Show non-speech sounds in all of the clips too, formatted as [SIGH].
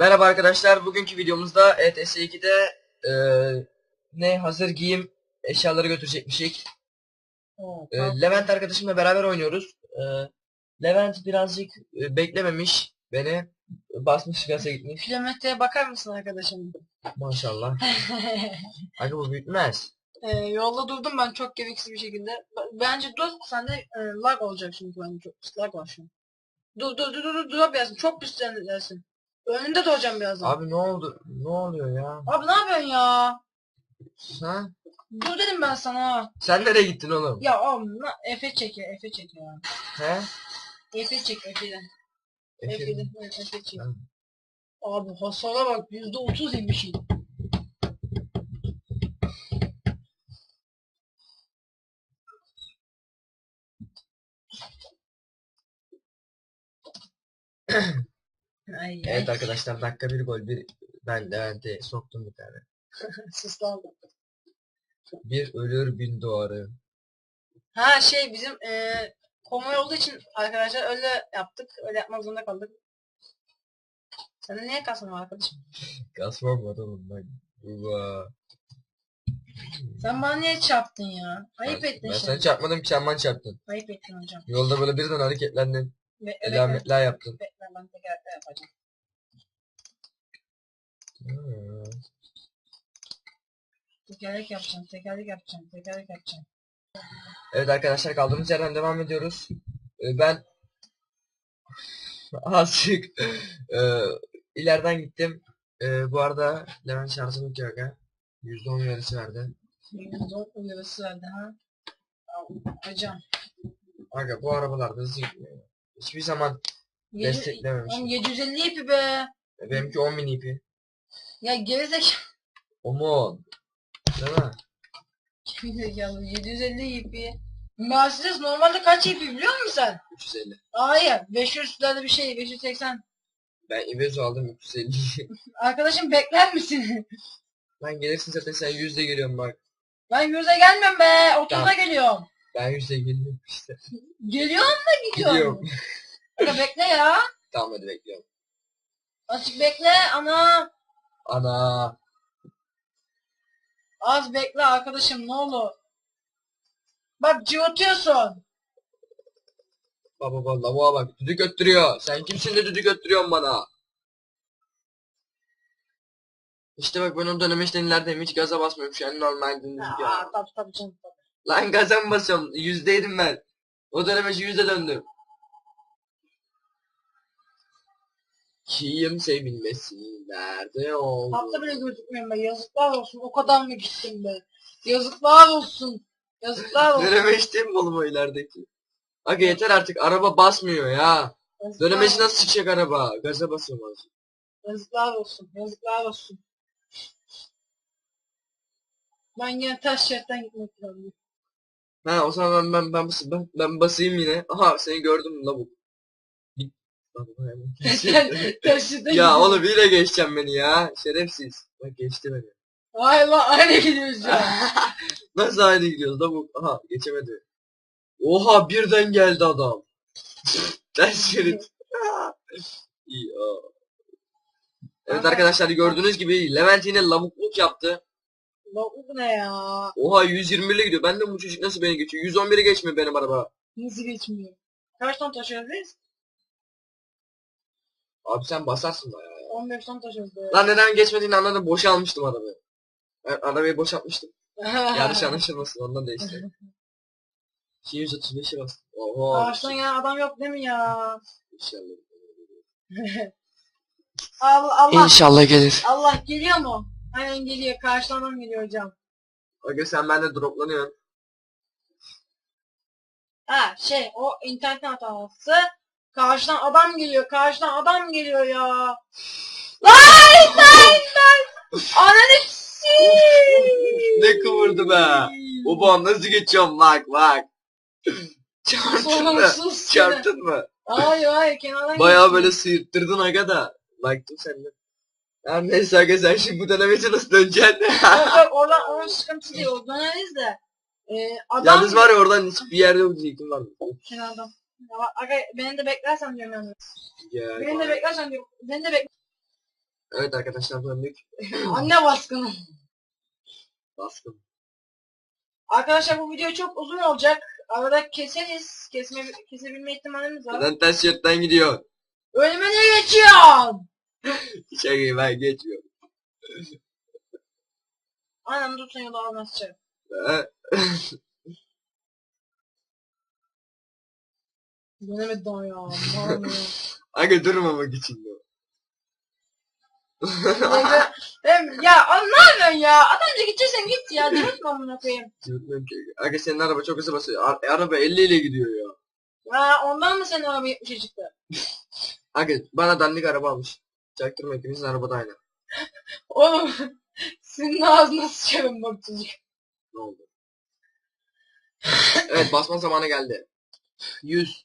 Merhaba arkadaşlar. Bugünkü videomuzda E ETS2'de eee ne hazır giyim eşyaları götürecekmişik. Eee, tamam. Levent arkadaşımla beraber oynuyoruz. Eee, Levent birazcık e, beklememiş beni. Basmış gaza gitmiş. Kilometreye bakar mısın arkadaşım? Maşallah. [LAUGHS] Aga bu bitmez. Ee, yolda durdum ben çok gereksiz bir şekilde. Bence dur sende e, lag olacak çünkü bence çok lag var şu an. Dur dur dur dur dur dur birazdan çok pis dersin. Önünde duracağım birazdan. Abi, Abi ne oldu? Ne oluyor ya? ne yapıyorsun ya? Ha? Dur dedim ben sana. Sen nereye gittin oğlum? Ya oğlum na, Efe çekiyor Efe çekiyor ya. He? Efe çek Efe'den. Efe- Efe'den evet, Efe çek. Abi hasara bak yüzde otuz inmişim. [CLEARS THROAT] Ay, Evet ay. arkadaşlar dakika bir gol bir ben Levent'e soktum bir tane. [LAUGHS] Sıslandım. Bir ölür bin doğarı. Ha şey bizim eee konvoy olduğu için arkadaşlar öyle yaptık. Öyle yapmak zorunda kaldık. Sende niye kasın var arkadaşım? [LAUGHS] Gasmam var oğlum bak. Uva. Sen bana niye çarptın ya? Ayıp Ben, ettin ben şimdi. seni çarpmadım ki sen bana çarptın. Ayıp ettin hocam. Yolda böyle birden hareketlendin. Tekerlekle yapacağım. Hmm. Tekerlek yapacağım, tekerlek yapacağım, tekerlek yapacağım. Evet arkadaşlar kaldığımız yerden devam ediyoruz. Ee, Ben [LAUGHS] azıcık e, ileriden gittim. E, bu arada Levent şarjını bitiyor aga. %10 uyarısı verdi. Zor uyarısı verdi ha. Hocam. Aga bu arabalarda hızlı gitmiyor. Hiçbir zaman Desteklememişim. Oğlum 750 ipi be. e, benimki 10 bin ipi. Ya gerizekalı. [LAUGHS] Omon. Değil mi? Gerizekalı 750 ipi. Mercedes normalde kaç ipi biliyor musun sen? 350. Hayır 500'lerde bir şey 580. Ben Ivezo aldım 350. [LAUGHS] Arkadaşım bekler misin? Lan gelirsin zaten sen yüzde geliyorsun bak. ben 100'e gelmiyorum be 30'a Tamam. geliyorum. Ben yüzde geliyorum işte. Geliyorum da gidiyorum. Gidiyorum. Aga bekle ya. tamam hadi bekliyorum. Azıcık bekle ana. Ana. Az bekle arkadaşım ne olur. Bak cıvıtıyorsun. Baba baba lavuğa bak düdük öttürüyor. Sen kimsin de düdük öttürüyorsun bana? İşte bak ben o dönem işte ilerideyim hiç gaza basmıyorum şu an normal dümdüz Aa, ya. tabii tabii canım. tabii. Lan gaza mı basıyorum? Yüzdeydim ben. O döneme şu yüze döndüm. Kim sevilmesin nerede oldu? Hatta bile gözükmüyorum be. Yazıklar olsun. O kadar mı gittim be? Yazıklar olsun. Yazıklar [LAUGHS] olsun. Döneme içtim oğlum o ilerideki. Aga yeter artık araba basmıyor ya. Yazıklar, nasıl çıkacak araba? Gaza basıyorum azıcık. yazıklar olsun. Yazıklar olsun. Ben yine taş şeritten gitmek planlıyorum. Ha o zaman ben ben ben, bas- ben, ben basayım yine. Aha seni gördüm lavuk. Git. Lan bu hemen geçti. taş şeritten ya oğlum yine geçeceğim beni ya. Şerefsiz. Bak geçti beni. Ay lan aynı gidiyoruz ya. [LAUGHS] Nasıl aynı gidiyoruz lavuk? Aha geçemedi. Oha birden geldi adam. [LAUGHS] Ters şerit. [LAUGHS] İyi. Evet arkadaşlar gördüğünüz gibi Levent yine lavukluk yaptı. Lavuk ne ya? Oha 120'li gidiyor. Ben de bu çocuk nasıl beni geçiyor? 111'e geçmiyor benim araba. Nasıl geçmiyor? Kaç ton taşıyoruz biz? Abi sen basarsın bayağı ya. 15 ton taşıyoruz be. Lan neden geçmediğini anladım. Boşalmıştım arabayı. Ben arabayı boşaltmıştım. [LAUGHS] Yanlış anlaşılmasın ondan da işte. 235'e bastım. Oho. Ağaçtan ya adam yok değil mi ya? İnşallah. [LAUGHS] Allah Allah. İnşallah gelir. Allah geliyor mu? Aynen geliyor. Karşıdan adam geliyor hocam. Aga sen bende droplanıyorsun. Ha şey o internet hatası. Karşıdan adam geliyor. Karşıdan adam geliyor ya. Lan lan lan. Ananı ne kıvırdı be. Baba nasıl geçiyorum bak bak. Çarptın mı? Çarptın mı? Hayır hayır kenardan Bayağı geçiyor. böyle sıyırttırdın aga da. Baktım senden. Her neyse sen şimdi bu dönemeci nasıl döneceksin? Yok yok oradan onun sıkıntı değil. O döneriz de. Ee, adam Yalnız var ya oradan hiçbir yerde diyecektim var. kenardan. Ya bak, aga, beni de beklersen diyorum yalnız. Ya, Beni de beklersen diyorum. Beni de bek Evet arkadaşlar döndük. [LAUGHS] Anne baskını. Baskın. Arkadaşlar bu video çok uzun olacak. Arada keseriz. Kesme, kesebilme ihtimalimiz var. Neden ters şeritten gidiyor? Önüme ne geçiyorsun? Şakayı ben geçmiyorum. Anam dursun yolu almazsa. Ee, [LAUGHS] Dönemedi daha ya. Aman ya. Aga durmamak için de. Neyse, Hem ya oğlum ne yapıyorsun ya? Adamca gideceksen git ya. Cıvıtma amına koyayım. Cıvıtmıyorum ki. Aga senin araba çok hızlı basıyor. Ar- araba 50 ile gidiyor ya. Ha ondan mı senin araba 70'e çıktı? Aga bana dandik araba almış. Çaktırma hepinizin arabada aynı. Oğlum senin ağzına sıçarım bak çocuk. Ne oldu? evet basma zamanı geldi. 100.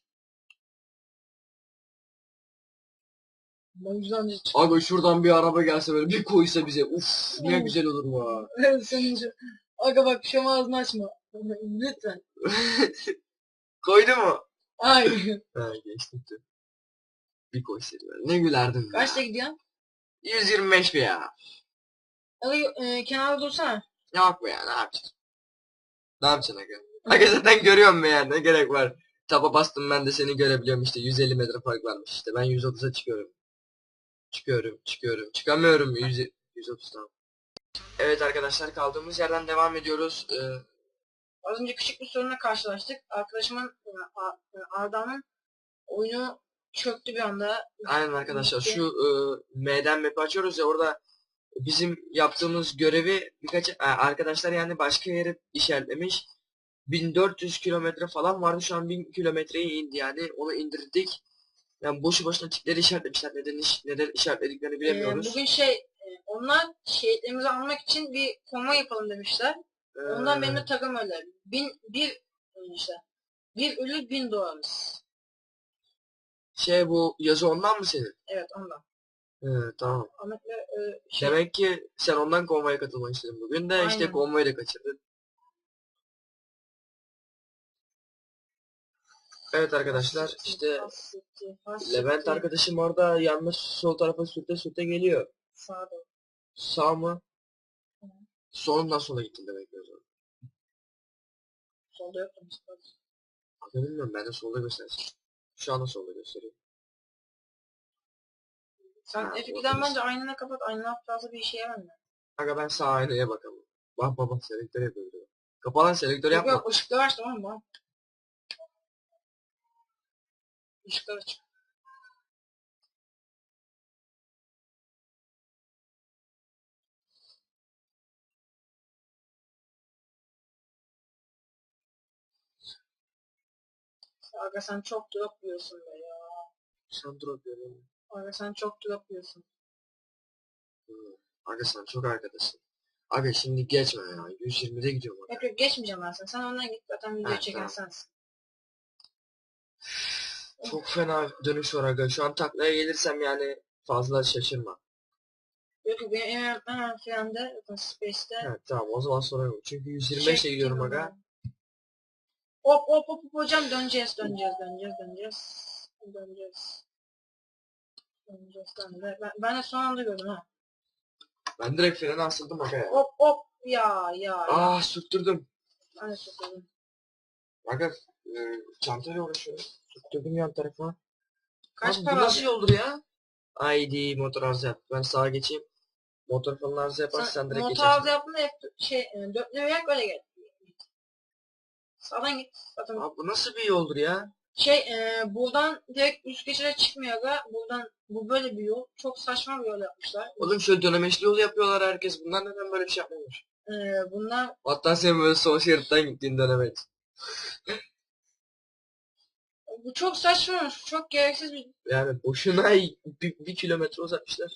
Ben güzel önce çık. Aga şuradan bir araba gelse böyle bir koysa bize. Uf ne güzel olur mu ha. şu. Aga bak şu ağzını açma. Lütfen. [LAUGHS] Koydu mu? Hayır. Ha geçtim. Bir koysaydı böyle. Ne gülerdim ya. Kaçta gidiyorsun? 125 mi ya? Aga e, kenarda dursana. Yok be ya ne yapacaksın? Ne yapacaksın aga? Aga zaten görüyorum be yani ne gerek var. Taba bastım ben de seni görebiliyorum işte 150 metre fark varmış işte ben 130'a çıkıyorum. Çıkıyorum çıkıyorum çıkamıyorum 100, 130 tamam. Evet arkadaşlar kaldığımız yerden devam ediyoruz. Ee, Az önce küçük bir sorunla karşılaştık. Arkadaşımın e, e, Arda'nın oyunu çöktü bir anda. aynen arkadaşlar şu e, M'den map'i açıyoruz ya orada bizim yaptığımız görevi birkaç e, arkadaşlar yani başka yere işaretlemiş. 1400 kilometre falan vardı şu an 1000 kilometreye indi yani onu indirdik. Yani boşu boşuna tikleri işaretlemişler neden iş, neden işaretlediklerini E, bilemiyoruz. bugün şey e, onlar şehitlerimizi almak için bir konvoy yapalım demişler. Ondan Ee, benim de takım öyle. Bin, bir işte. Bir ölü bin doğarız. Şey bu yazı ondan mı senin? Evet ondan. He, tamam. Ahmet'le e, şey, Demek ki sen ondan konvoya katılmak istedin bugün de işte Aynen. konvoyu da kaçırdın. Evet arkadaşlar işte Hasretti, hasretti. Levent arkadaşım orada yanlış sol tarafa sürte sürte geliyor. Sağda. Sağ mı? Hı. Solundan sola gittin demek ki o zaman. Solda yok. Abi bilmiyorum ben de solda göstersin. Şu anda solda gösteriyor. Sen Ha, F2'den olabilir. bence aynına kapat. Aynına fazla bir işe yaramıyor. Aga ben sağ aynaya bakalım. Bak baba selektör yapıyor. bir de. Kapalan selektör Yok yapma. yok ışıkları aç tamam mı? Işıkları aç. Aga sen çok drop yiyorsun be ya. Sen dur yapıyorum. Aga sen çok drop yiyorsun. Hı. Aga sen çok arkadaşsın. Aga şimdi geçme ya. 120'de gidiyorum aga. Yok yok geçmeyeceğim ben sen. Sen ondan git zaten video Ha, çeken tamam. sensin. Çok fena dönüş var aga. Şu an taklaya gelirsem yani fazla şaşırma. Yok yok benim hemen hemen frende zaten Space'te. Evet tamam o zaman sorun yok. Çünkü 125 ile gidiyorum aga. Hop hop hop hocam döneceğiz döneceğiz döneceğiz döneceğiz. Döneceğiz. Döneceğiz döneceğiz. Ben, ben de son anda gördüm ha. Ben direkt frene asıldım aga ya. Hop hop ya ya. ya. Ah sürttürdüm. Ben de sokuyordum. Aga e, çantayla uğraşıyorum. Sürttürdüm yan tarafa. Kaç Abi, bu para nasıl yoldur ya? Haydi motor arıza yap. Ben sağa geçeyim. Motor falan arıza yaparsa sen, direkt motor geçersin. aldı yaptın da hep şey e, dörtlü yak öyle gel. Sağdan git. Zaten Abi bu nasıl bir yoldur ya? şey e, buradan direkt üst geçide çıkmıyor aga. Buradan bu böyle bir yol. Çok saçma bir yol yapmışlar. Oğlum şöyle dönemeçli yol yapıyorlar herkes. Bunlar neden böyle bir şey yapmamış? E, bunlar Hatta sen böyle sol şeritten gittiğin dönemeç. bu çok saçma. Çok gereksiz bir Yani boşuna bir, bir kilometre uzatmışlar.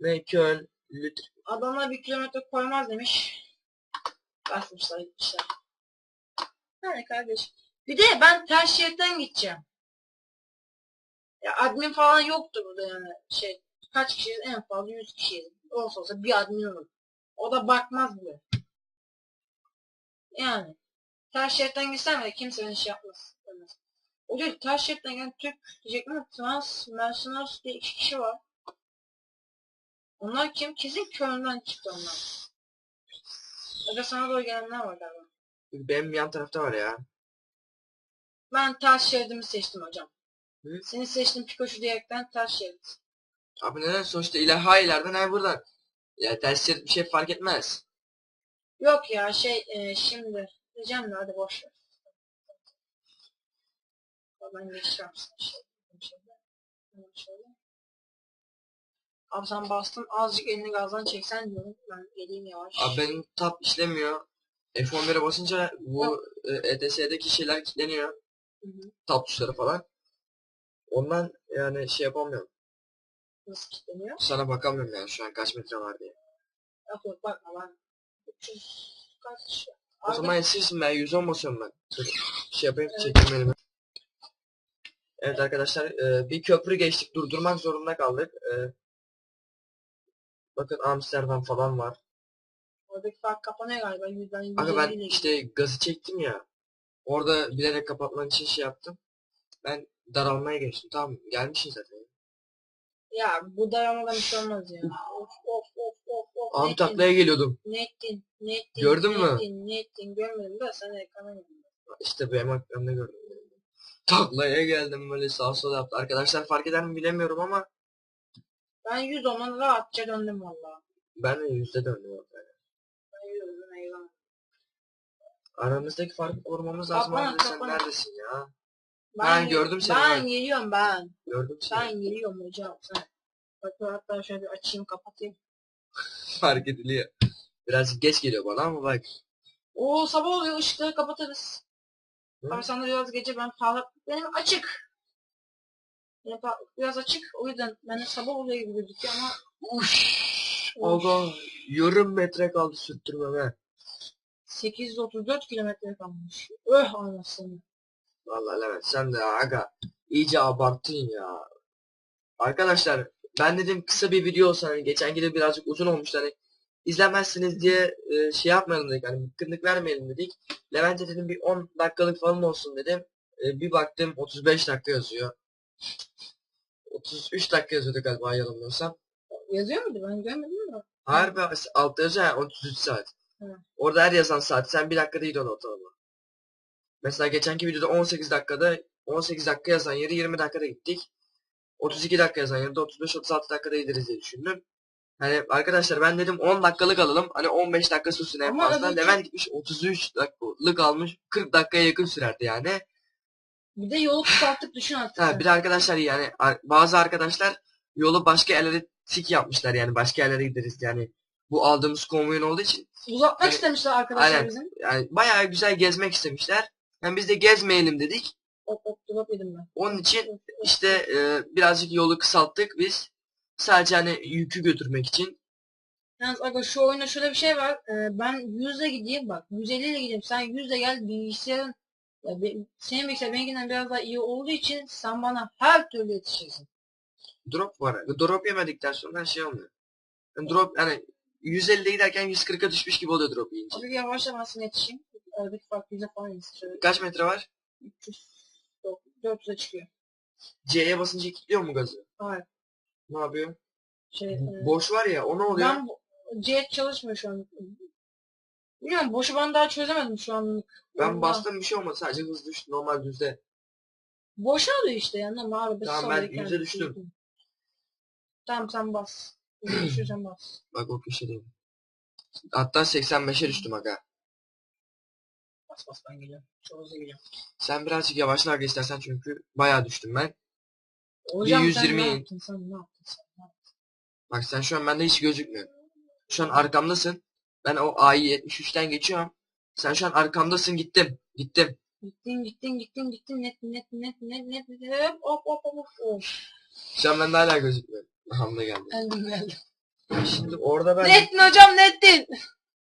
Ne Köln, Lütr. Adamlar bir kilometre koymaz demiş. Basmışlar gitmişler. Yani kardeş. Bir de ben ters şeritten gideceğim. Ya admin falan yoktu burada yani. Şey kaç kişiyiz? En fazla 100 kişiyiz. Olsa olsa bir admin olur. O da bakmaz bile. Yani. Ters şeritten gitsem de kimse beni şey yapmaz. Demez. O değil ters şeritten gelen Türk diyecekler Trans Mercenaries diye iki kişi var. Onlar kim? Kesin köyünden çıktı onlar. Aga sana doğru gelenler var galiba. Benim yan tarafta var ya. Ben ters şeridimi seçtim hocam. Hı? Seni seçtim Pikachu diyerekten ters şerit. Abi neden sonuçta iler ha ileriden ha buradan. Ya ters şerit bir şey fark etmez. Yok ya şey e, şimdi diyeceğim de hadi boş ver. Ben geçeceğim sana şey. Şöyle. Abi sen bastın azıcık elini gazdan çeksen diyorum. Ben geleyim yavaş. Abi benim tab işlemiyor. F11'e basınca bu e, ETS'deki şeyler kilitleniyor. Hı hı. Tab tuşları falan. Ondan yani şey yapamıyorum. Nasıl kilitleniyor? Sana bakamıyorum yani şu an kaç metre var diye. Yok yok bakma ben 300 kaç? O Abi, zaman esirsin ben 110 basıyorum ben. Şey yapayım Evet. çekeyim elimi. Evet arkadaşlar e, bir köprü geçtik durdurmak zorunda kaldık. E, bakın Amsterdam falan var. Oradaki fark kapanıyor galiba. Yüzden yüz Aga ben elliyle işte gazı çektim ya. Orada bilerek kapatmak için şey yaptım. Ben daralmaya geçtim. Tamam gelmişsin zaten. Ya bu daramadan bir şey olmaz ya. of of of of of. Abi ne ettin, taklaya geliyordum. Ne ettin? Ne ettin? Gördün ne mü? Ettin, ne ettin? Görmedim de sen ekrana gördün. İşte benim aklımda gördüm. Taklaya geldim böyle sağa sola yaptı. Arkadaşlar fark eder mi bilemiyorum ama Ben 100 olmadan rahatça döndüm valla. ben de yüzde döndüm. orada. Ben 100 oldum eyvallah. Aramızdaki farkı korumamız lazım Kapana, abi. Sen kapana. neredesin ya? Ben, Ben gördüm seni, Ben ben. geliyorum ben. Gördüm seni. Ben geliyorum hocam sen. Bak hatta şöyle bir açayım kapatayım. [LAUGHS] Fark ediliyor. Birazcık geç geliyor bana ama bak. Oo sabah oluyor ışıkları kapatırız. Hı? Abi sen de biraz gece ben parlak. Benim açık. Benim pa- biraz açık. O yüzden ben de sabah oluyor gibi gözüküyor ama Uş. Aga yarım metre kaldı sürttürmeme. 834 kilometre kalmış. Öh anasını. Vallahi Levent sen de aga iyice abarttın ya. Arkadaşlar ben dedim kısa bir video olsa hani geçen gibi birazcık uzun olmuştu hani izlemezsiniz diye e, şey yapmayalım dedik hani bıkkınlık vermeyelim dedik. Levent'e dedim bir 10 dakikalık falan olsun dedim. E, bir baktım 35 dakika yazıyor. 33 dakika yazıyordu galiba yanılmıyorsam. Yazıyor muydu? Ben görmedim mi? Harbi altta yazıyor ya 33 saat. Hı. Orada her yazan saat sen bir dakika değil onu ortalama. Mesela geçenki videoda 18 dakikada 18 dakika yazan yeri 20 dakikada gittik. 32 dakika yazan yerde 35-36 dakikada gideriz diye düşündüm. Hani arkadaşlar ben dedim 10 dakikalık alalım. Hani 15 dakika sürsün en Ama fazla. Levent gitmiş 33 dakikalık almış. 40 dakikaya yakın sürerdi yani. Bir de yolu kısalttık düşün artık. Ha, bir de arkadaşlar yani bazı arkadaşlar yolu başka yerlere tik yapmışlar yani başka yerlere gideriz yani. Bu aldığımız konvoyun olduğu için Uzatmak Hani- istemişler arkadaşlar bizim. yani bayağı güzel gezmek istemişler. Yani biz de gezmeyelim dedik. Hop drop yedim ben. Onun için işte e, birazcık yolu kısalttık biz. Sadece hani yükü götürmek için. Yalnız aga şu oyunda şöyle bir şey var. Ee, ben 100'e gideyim bak. 150 ile gideyim. Sen 100'e gel bilgisayarın ya be- senin bilgisayar benimkinden biraz daha iyi olduğu için sen bana her türlü yetişirsin. Drop var. Drop yemedikten sonra şey olmuyor. Yani drop yani 150'de giderken 140'a düşmüş gibi oluyor drop yiyince. Abi yavaş yavaş sana yetişeyim. Aradaki fark 100'e falan yetişir. Şöyle Kaç metre var? 300 400'e çıkıyor. C'ye basınca kilitliyor mu gazı? Hayır. Ne yapıyor? Şey, e, Boş var ya o ne oluyor? ben C çalışmıyor şu an. Bilmiyorum boşu ben daha çözemedim şu an. Ben bastım bir şey olmadı sadece hız düştü normal düzde. Boşa alıyor işte yani ama arabası Tamam, ben yüze düştüm. Tamam sen bas. Düşürsen bas. Bak o köşedeyim. Hatta 85'e düştüm aga. Bas bas ben geliyorum. Çok hızlı geliyorum. Sen birazcık yavaşla aga istersen çünkü bayağı düştüm ben. Hocam sen 120 ne in. yaptın sen ne yaptın sen ne yaptın? Bak sen şu an bende hiç gözükmüyor. Şu an arkamdasın. Ben o A'yı 73'ten geçiyorum. Sen şu an arkamdasın gittim. Gittim. Gittin gittin gittin gittin net net net net net net hop hop hop hop. Şu an bende hala gözükmüyor. Hamle geldi. Geldim geldim. Şimdi orada ben... Nettin hocam nettin.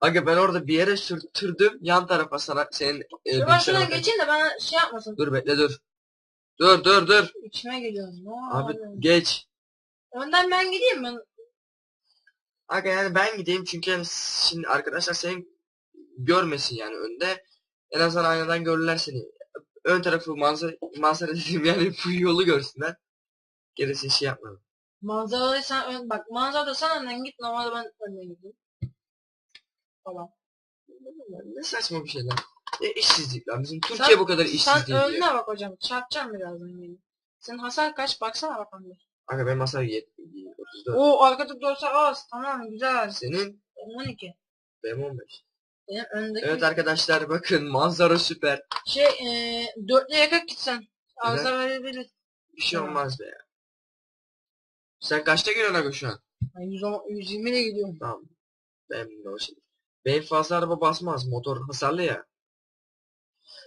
Aga ben orada bir yere sürttürdüm. Yan tarafa sana senin... E, Dur ben bilgisayara şuradan geçeyim de bana şey yapmasın. Dur bekle dur. Dur dur dur. İçime geliyorum. Ne Abi abi. geç. Önden ben gideyim ben. Aga yani ben gideyim çünkü yani şimdi arkadaşlar seni görmesin yani önde. En azından aynadan görürler seni. Ön tarafı manzara, manzara dediğim yani bu yolu görsünler. Gerisi şey yapmadım. Manzaralı sen ön, bak manzarada sen önden git normalde ben önden gideyim. Falan. Ne saçma bir şey lan. Ne işsizlik lan. Bizim Türkiye Sen- bu kadar Sen işsiz değil önüne ya. bak hocam. Çarpacağım birazdan beni. Senin hasar kaç? Baksana bakalım bir. Aga benim hasar 34. Oo arkada dorsa az. Tamam güzel. Senin Benim 12. benim 15. Benim öndeki Evet arkadaşlar bakın manzara süper. şey eee dörtlü yakak gitsen. Arıza verebilir. Bir şey olmaz be ya. Sen kaçta geliyorsun aga şu an? Ben 110, 120 ile gidiyorum. Tamam. Ben de o şey. Benim fazla araba basmaz. Motor hasarlı ya.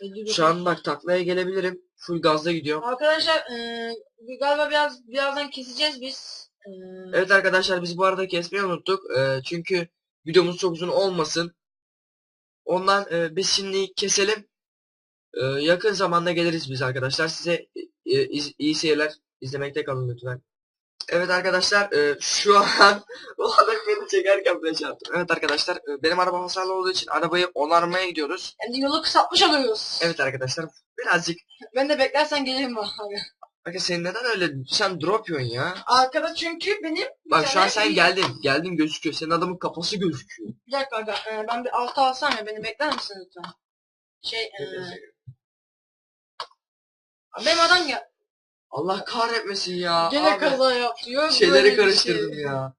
59. Şu an bak taklaya gelebilirim. Full gazla gidiyorum. Arkadaşlar eee galiba biraz birazdan keseceğiz biz. Eee, Evet arkadaşlar biz bu arada kesmeyi unuttuk. Ee, çünkü videomuz çok uzun olmasın. Ondan e, biz şimdi keselim. Ee, yakın zamanda geliriz biz arkadaşlar. Size e, iz- iyi seyirler. İzlemekte kalın lütfen. Evet arkadaşlar e, şu an [LAUGHS] o adam beni çekerken flash attım. Evet arkadaşlar e, benim araba hasarlı olduğu için arabayı onarmaya gidiyoruz. Yani yolu kısaltmış oluyoruz. Evet arkadaşlar birazcık Ben de beklersen gelirim bak. Bakın sen neden öyle sen drop yiyorsun ya? Arkada çünkü benim bir Bak şu an tane sen geldin. Geldin gözüküyor. Senin adamın kafası gözüküyor. Bir dakika aga, eee, ben bir altı alsam ya beni bekler misin lütfen? Şey eee benim adam gel. Allah kahretmesin ya. Gene Abi, kaza yaptı. Yok böyle Şeyleri bir karıştırdım şey. ya.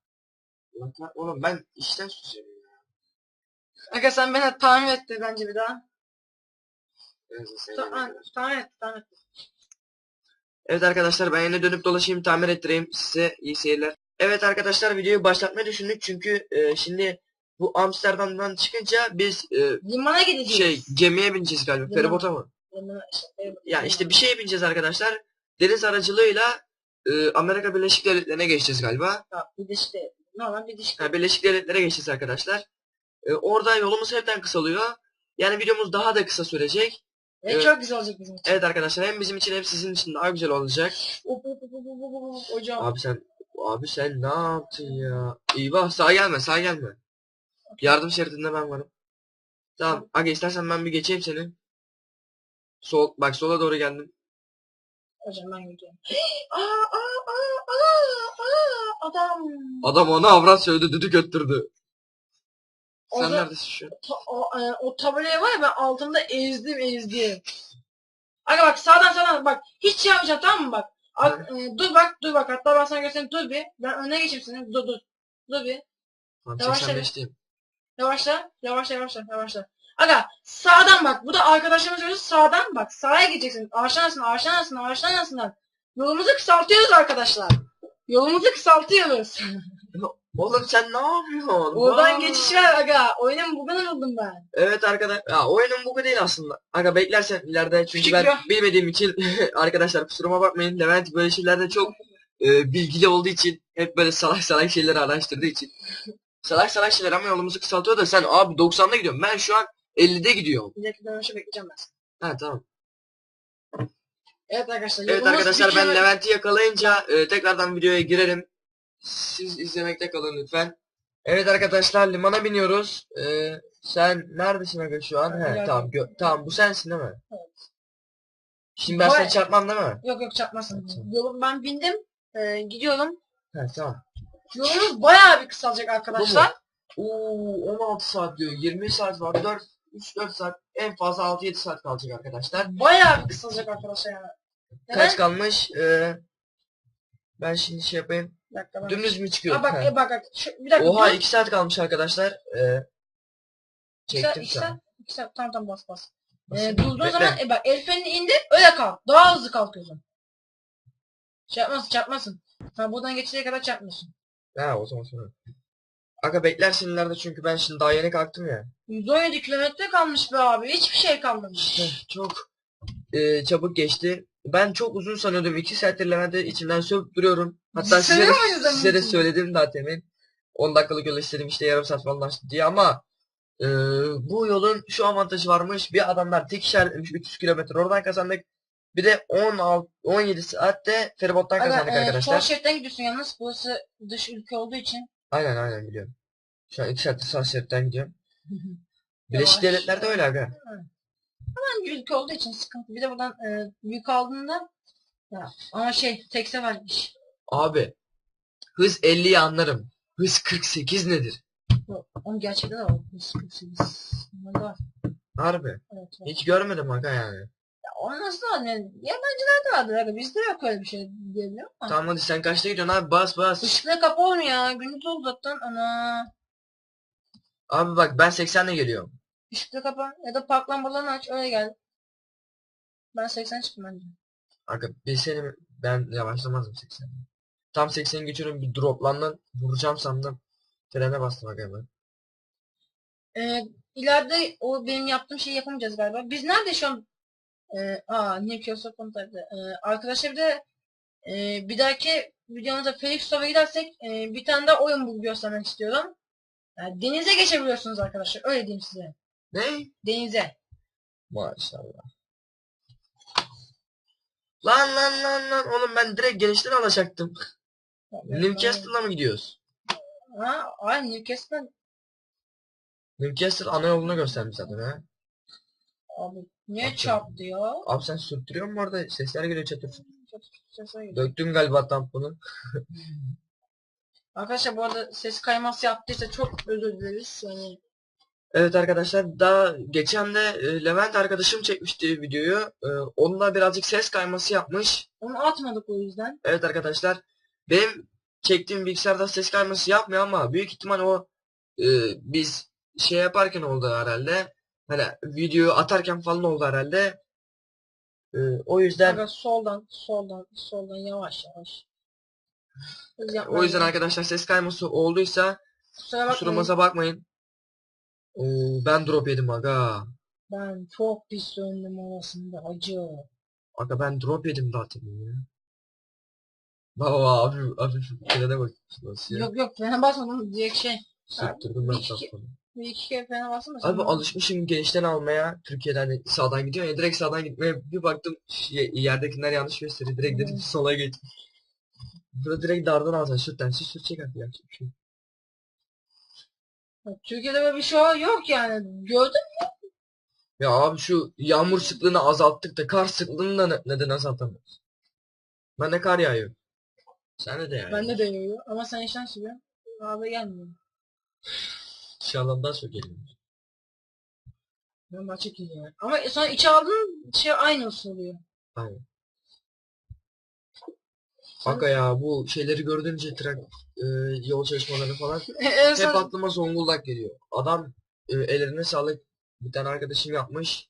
Allah kah- Oğlum ben işten susayım ya. Aga sen beni tahmin etti bence bir daha. Neyse, sen Ta- yine gör. tahmin et, tahmin et. Evet arkadaşlar ben yine dönüp dolaşayım tamir ettireyim size iyi seyirler. Evet arkadaşlar videoyu başlatmayı düşündük çünkü e, şimdi bu Amsterdam'dan çıkınca biz e, Limana gideceğiz. şey gemiye bineceğiz galiba. Liman. Feribota mı? Limana, işte, Ya işte bir şeye bineceğiz arkadaşlar. Deniz aracılığıyla e, Amerika Birleşik Devletleri'ne geçeceğiz galiba. Ha, bir de işte normal bir de işte. Ha, Birleşik Devletlere geçeceğiz arkadaşlar. E, orada yolumuz hepten kısalıyor. Yani videomuz daha da kısa sürecek. Ve evet. çok güzel olacak bizim için. Evet arkadaşlar hem bizim için hem sizin için daha güzel olacak. Hop, hop, hop, hop, hop, hop, Hocam. Abi sen abi sen ne yaptın ya? Eyvah sağa gelme sağa gelme. Yardım şeridinde ben varım. Tamam. Aga istersen ben bir geçeyim seni. Sol bak sola doğru geldim. Ben gidiyorum. [GASPS] aa, aa, aa, aa, aa, adam. Adam ona avrat söyledi düdük öttürdü. Sen Orada- neredesin şu an? Ta- o, e, o tabelayı var ya ben altında ezdim ezdim. Aga bak sağdan sağdan bak hiç şey yapmayacağım tamam mı bak. Ak- e, dur bak dur bak hatta ben sana göstereyim dur bir. Ben öne geçeyim seni dur dur. Dur bir. Tamam Yavaş 85'teyim. Yavaşla yavaşla yavaşla yavaşla. Aga sağdan bak bu da arkadaşlarımız söylüyor sağdan bak sağa gideceksin. Ağaçtan ağaçtan ağaçtan Yolumuzu kısaltıyoruz arkadaşlar. Yolumuzu kısaltıyoruz. Oğlum sen ne yapıyorsun? Oradan Vay. geçiş var aga. Oyunun bugünü buldum ben. Evet arkadaş. Ya oyunun bu değil aslında. Aga beklersen ileride çünkü Küçük ben ya. bilmediğim için [LAUGHS] arkadaşlar kusuruma bakmayın. Levent böyle şeylerde çok e, bilgili olduğu için hep böyle salak salak şeyleri araştırdığı için. Salak salak şeyler ama yolumuzu kısaltıyor da sen abi 90'da gidiyorum. Ben şu an 50'de gidiyorum. Bir dakika dönüşü bekleyeceğim ben. Ha tamam. Evet arkadaşlar. Evet yolumuz arkadaşlar ben kilometre- Levent'i yakalayınca e, tekrardan videoya girerim. Siz izlemekte kalın lütfen. Evet arkadaşlar limana biniyoruz. E, sen neredesin aga şu an? He tamam gö- tamam bu sensin değil mi? Evet. Şimdi ben Vay. seni çarpmam değil mi? Yok yok çarpmasın. Tamam. Yolum ben bindim. Ee, gidiyorum. He tamam. Yolumuz bayağı bir kısalacak arkadaşlar. Oo 16 saat diyor. 20 saat var. 4 3-4 saat en fazla 6-7 saat kalacak arkadaşlar. Bayağı kısalacak arkadaşlar yani. Neden? Kaç kalmış? Ee, ben şimdi şey yapayım. Bir dakika bak. Dümdüz mü çıkıyor? Aa, bak, e, bak bak. Şu, bir dakika. Oha dur. 2 saat kalmış arkadaşlar. Ee, çektim iki şu saat, an. iki saat. Tamam tamam bas bas. Ee, durduğun zaman e, bak el frenini indir öyle kalk. Daha hızlı kalkıyorsun. Yapmasın çarpmasın. Sen buradan geçecek kadar çarpmıyorsun. Ha o zaman sonra. Aga beklersin ileride çünkü ben şimdi daha yeni kalktım ya. 117 kilometre kalmış be abi. Hiçbir şey kalmamış. Çok e, çabuk geçti. Ben çok uzun sanıyordum. 2 saattir Levent'e içimden sövüp duruyorum. Hatta size de, size de söyledim daha temin. 10 dakikalık yol istedim işte yarım saat falan açtı diye ama e, bu yolun şu avantajı varmış. Bir adamlar tek işaretlemiş 300 kilometre oradan kazandık. Bir de 16 17 saatte feribottan kazandık Aga, e, sol arkadaşlar. şeritten gidiyorsun yalnız. Burası dış ülke olduğu için. Aynen aynen biliyorum. Şu an 2 saattir sağ şeritten gidiyorum. Birleşik Yavaş. Devletler'de öyle aga. Hangi ülke olduğu için sıkıntı. Bir de buradan e, yük aldığında ya, ama şey tek sefermiş. Abi hız 50'yi anlarım. Hız 48 nedir? Onun gerçekten de var. 148. Bunlar var. Harbi. Evet, var. Hiç görmedim aga yani. Ya o nasıl var? Yani, yabancılarda vardır abi. Bizde yok öyle bir şey diyebiliyorum ama. Tamam hadi sen kaçta gidiyorsun abi bas bas. Işıkları kapı olmuyor ya. Gündüz oldu zaten. Ana. Abi bak ben 80'le geliyorum. Işıkları kapa. Ya da park lambalarını aç. Öyle gel. Ben 80 çıktım bence. Aga bir seni ben yavaşlamazdım 80'le. Tam 80'i geçiyorum bir droplandan vuracağım sandım. Trene bastım aga hemen. Ee, ileride o benim yaptığım şeyi yapamayacağız galiba. Biz nerede şu an? Ee, aa ne yapıyorsak onu tabii. Ee, arkadaşlar bir de e, bir dahaki videomuzda Felix Store'a gidersek e, bir tane daha oyun bulup göstermek istiyorum. Yani denize geçebiliyorsunuz arkadaşlar. Öyle diyeyim size. Ne? Denize. Maşallah. Lan lan lan lan oğlum ben direkt gençten alacaktım. Newcastle'a mı gidiyoruz? Ha, ay Newcastle Newcastle ana yolunu göstermiş zaten ha. abi niye Bakın. çarptı ya? Abi sen sürttürüyor musun orada? Sesler geliyor çatır çatır. Geliyor. Döktün galiba tamponu. Arkadaşlar bu arada ses kayması yaptıysa çok özür dileriz. Yani Evet arkadaşlar daha geçen de e, Levent arkadaşım çekmişti videoyu. E, onunla birazcık ses kayması yapmış. onu atmadık o yüzden. Evet arkadaşlar benim çektiğim bilgisayarda ses kayması yapmıyor ama büyük ihtimal o e, biz şey yaparken oldu herhalde. Hani videoyu atarken falan oldu herhalde. E, o yüzden Aga soldan, soldan, soldan yavaş yavaş. [LAUGHS] O yüzden arkadaşlar ses kayması olduysa Kusura bakmayın. kusurumuza bakmayın. Oo, ben drop yedim aga. Ben çok pis döndüm orasında acı. Aga ben drop yedim zaten ya. Baba abi abi frene bak nasıl ya. Yok yok frene basmadım direkt şey. Sürttürdüm ben tamponu. Bir iki kere frene bastım da Abi alışmışım gençten almaya. Türkiye'den hani sağdan gidiyor ya direkt sağdan gitmeye bir baktım ye- yerdekiler yanlış gösteriyor. Direkt dedim Hmm. sola geç. Burada direkt dardan alacaksın. Sürtten siz sürtecek artık yapacak bir şey. yok. Türkiye'de böyle bir şey yok yani. Gördün Ya abi şu yağmur sıklığını azalttık da kar sıklığını da ne- neden azaltamıyoruz? Bende kar yağıyor. Sen de yani. Bende de yağıyor ama sen işten sürüyorsun. Abi gelmiyor. İnşallah daha çok geliyor. Ben bahçe yani. Ama sonra içe aldığın şey aynı oluyor. Aynen. Kanka ya bu şeyleri gördüğünce trak e, yol çalışmaları falan [LAUGHS] en hep son aklıma Zonguldak geliyor. Adam e, ellerine sağlık bir tane arkadaşım yapmış.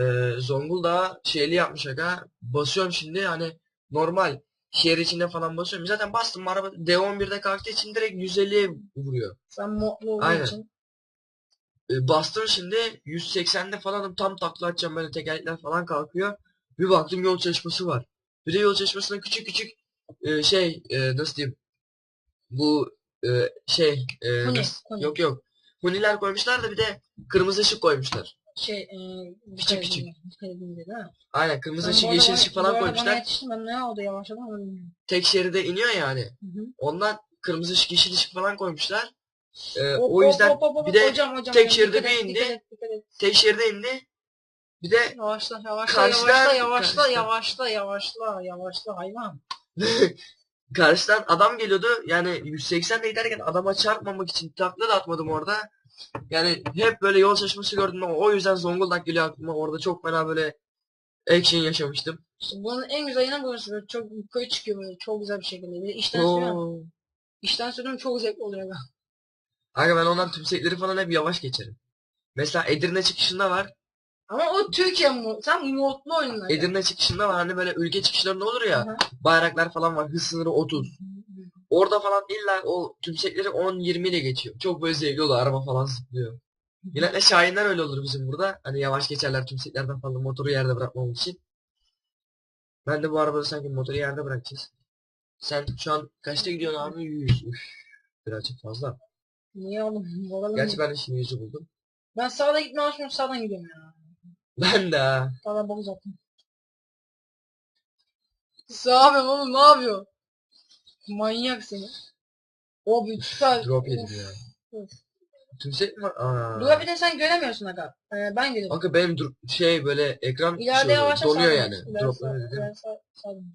E, Zonguldak'a şeyli yapmış aga. Basıyorum şimdi hani normal şehir içinde falan basıyorum. Zaten bastım araba D11'de kalktığı için direkt 150'ye vuruyor. sen modlu olduğun Aynen. için. E, bastım şimdi 180'de falanım tam takla atacağım böyle tekerlekler falan kalkıyor. Bir baktım yol çalışması var. Bir de yol çalışmasına küçük küçük e, şey e, nasıl diyeyim bu e, şey e, Huni, nasıl- huni. yok yok huniler koymuşlar da bir de kırmızı ışık koymuşlar. Şey, e, Küçük küçük. Televizyon değil mi? Aynen kırmızı Ben ışık arada yeşil bana- ışık bu falan arada Bana koymuşlar. yetiştim ben ne oldu yavaşladım onu bilmiyorum. Tek şeride iniyor yani. Hı hı. Ondan kırmızı ışık yeşil ışık falan koymuşlar. E, Hop, o hop, yüzden hop, hop, hop, bir de hocam, hocam, tek şeride dikkat et, bir indi. dikkat et, dikkat et. tek şeride indi. Bir de Yavaşla yavaşla Karşıdan- yavaşla yavaşla karşıdan. [LAUGHS] yavaşla yavaşla yavaşla hayvan. Karşıdan adam geliyordu. Yani 180 ile giderken adama çarpmamak için takla da atmadım orada. Yani hep böyle yol çalışması gördüm ama o yüzden Zonguldak geliyor aklıma. Orada çok fena böyle action yaşamıştım. Bunun en güzel yanı burası böyle çok yukarı çıkıyor böyle çok güzel bir şekilde. Bir de işten sürüyorum. Oo. İşten sürüyorum çok zevkli oluyor. ben. Kanka ben ondan tümsekleri falan hep yavaş geçerim. Mesela Edirne çıkışında var. Ama o Türkiye mu? Sen modlu oyunlar. Edirne çıkışında var. Hani böyle ülke çıkışlarında olur ya. Aha. Bayraklar falan var. Hız sınırı 30. Orada falan illa o tümsekleri 10-20 ile geçiyor. Çok böyle zevkli oluyor. Araba falan zıplıyor. Genelde Şahinler öyle olur bizim burada. Hani yavaş geçerler tümseklerden falan motoru yerde bırakmamak için. Ben de bu arabada sanki motoru yerde bırakacağız. Sen şu an kaçta gidiyorsun abi? 100. Üf, birazcık fazla. Niye oğlum? Oğlum. Gerçi ben de şimdi 100'ü buldum. Ben sağda gitmeye alışmıyorum sağdan gidiyorum ya. Ben de ha. Sağdan bak zaten. Sağ yapıyorum oğlum ne yapıyor? Manyak seni. O bir süper. Drop yedim ya. of. Tümsek mi? Aa. Bir de sen göremiyorsun aga. Ee, ben görüyorum. Kanka benim dur- şey böyle ekran İleride şey, yavaş donuyor yavaş yani. sağ- dedim.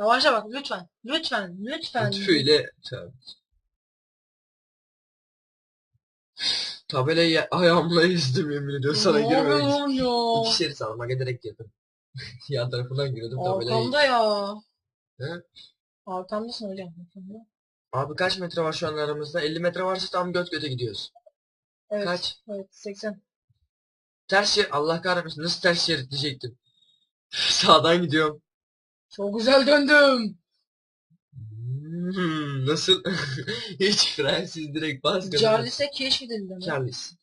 Yavaşla bak lütfen. Lütfen. Lütfen. Tabii. Tabelayı ayağımla ezdim yemin ediyorum sana Ne girmemek için. oluyor ya? İki şerit sağlama giderek girdim. [LAUGHS] Yan tarafından giriyordum tabelayı. Arkamda ya. He? Arkamdasın hocam. Abi kaç metre var şu an aramızda? 50 metre varsa tam göt göte gidiyoruz. Evet. Kaç? Evet 80. Ters şerit. Allah kahretmesin. Nasıl ters şerit diyecektim. [LAUGHS] Sağdan gidiyorum. Çok güzel döndüm. Hmm, nasıl? [LAUGHS] Hiç frensiz direkt bas. Jarlis'e keşfedildi. Careless.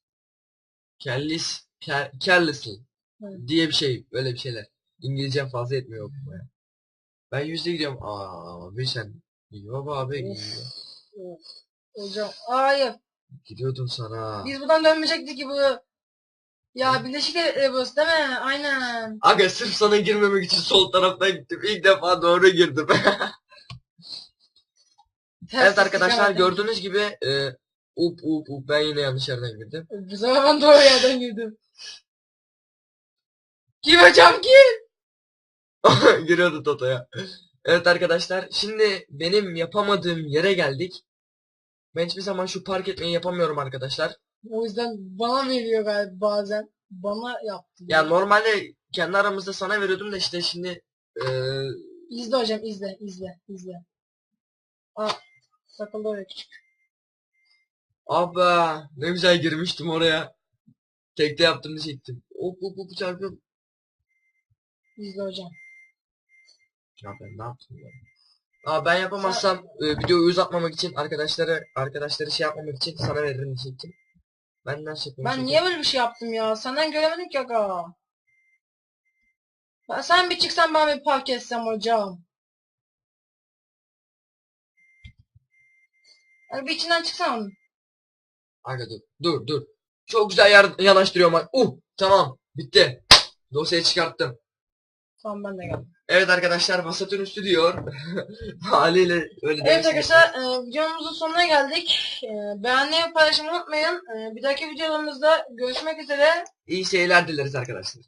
Car- Carelessly. Evet. Diye bir şey. Böyle bir şeyler. İngilizcem fazla yetmiyor okumaya. Ben yüzde gidiyorum. Aa abi sen. İyi baba abi. iyi. Of. Hocam hayır. Gidiyordum sana. Biz buradan dönmeyecektik ki bu. Ya Birleşik Devletleri burası değil mi? Aynen. Aga sırf sana girmemek için sol taraftan gittim. İlk defa doğru girdim. evet arkadaşlar gördüğünüz gibi e, up up up ben yine yanlış yerden girdim. Bu sefer ben doğru yerden girdim. Kim hocam kim? [LAUGHS] Giriyordu Toto'ya. Evet arkadaşlar şimdi benim yapamadığım yere geldik. Ben hiçbir zaman şu park etmeyi yapamıyorum arkadaşlar. O yüzden bana veriyor galiba bazen. Bana yaptı. Ya normalde kendi aramızda sana veriyordum da işte şimdi e, İzle hocam izle izle izle. Aa sakıldı oraya küçük. Abi ne güzel girmiştim oraya. Tekte yaptığını çektim. Hop hop hop çarpıyorum. İzle hocam. Ya ben ne yaptım ya? Aa ben yapamazsam e, videoyu uzatmamak için arkadaşları arkadaşları şey yapmamak için sana veririm diyecektim. Ben nasıl yapayım? Ben niye böyle bir şey yaptım ya? Senden göremedim ki aga. Ben sen bir çıksan ben bir park etsem hocam. Hadi bir içinden çıksana onun. Aga dur dur dur. Çok güzel yar yanaştırıyorum. Uh tamam bitti. Dosyayı çıkarttım. Tamam ben de geldim. Evet arkadaşlar Vasat'ın üstü diyor. [LAUGHS] Haliyle öyle Evet demiştim. arkadaşlar e, videomuzun sonuna geldik. E, beğenmeyi ve paylaşmayı unutmayın. E, bir dahaki videolarımızda görüşmek üzere. İyi seyirler dileriz arkadaşlar.